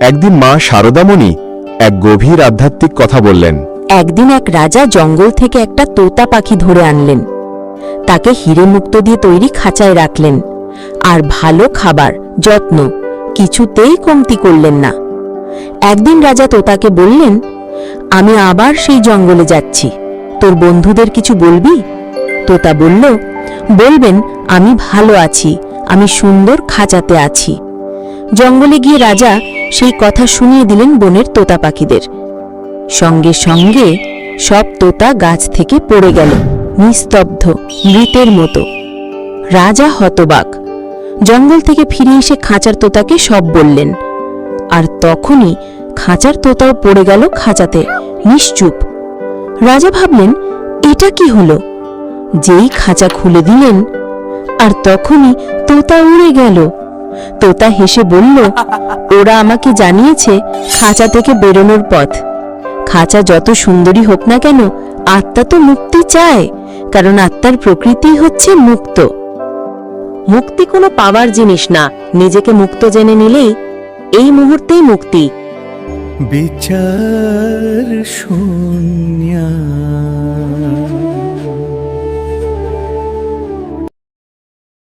একদিন মা শারদামণি এক গভীর আধ্যাত্মিক কথা বললেন। একদিন এক রাজা জঙ্গল থেকে একটা তোতা পাখি ধরে আনলেন। তাকে হিরে মুক্ত দিয়ে তৈরি খাঁচায় রাখলেন। আর ভালো খাবার, যত্ন, কিছুতেই কমতি করলেন না। একদিন রাজা তোতাকে বললেন, আমি আবার সেই জঙ্গলে যাচ্ছি। তোর বন্ধুদের কিছু বলবি? তোতা বলল, বলবেন, আমি ভালো আছি, আমি সুন্দর খাঁচাতে আছি। জঙ্গলে গিয়ে রাজা সেই কথা শুনিয়ে দিলেন বনের তোতা পাখিদের। সঙ্গে সঙ্গে সব তোতা গাছ থেকে পড়ে গেল, নিস্তব্ধ, মৃতের মতো। রাজা হতবাক। জঙ্গল থেকে ফিরে এসে খাঁচার তোতাকে সব বললেন। আর তখনই খাঁচার তোতাও পড়ে গেল খাঁচাতে, নিশ্চুপ। রাজা ভাবলেন, এটা কি হলো? যেই খাঁচা খুলে দিলেন, আর তখনই তোতা উড়ে গেল। তোতা হেসে বলল, ওরা আমাকে জানিয়েছে খাঁচা থেকে বেরোনোর পথ। খাঁচা যত সুন্দরী হোক না কেন, আত্মা তো মুক্তি চায়, কারণ আত্মার প্রকৃতি হচ্ছে মুক্ত। মুক্তি কোনো পাওয়ার জিনিস না, নিজেকে মুক্ত জেনে নিলেই এই মুহূর্তেই মুক্তি। বিচার শোন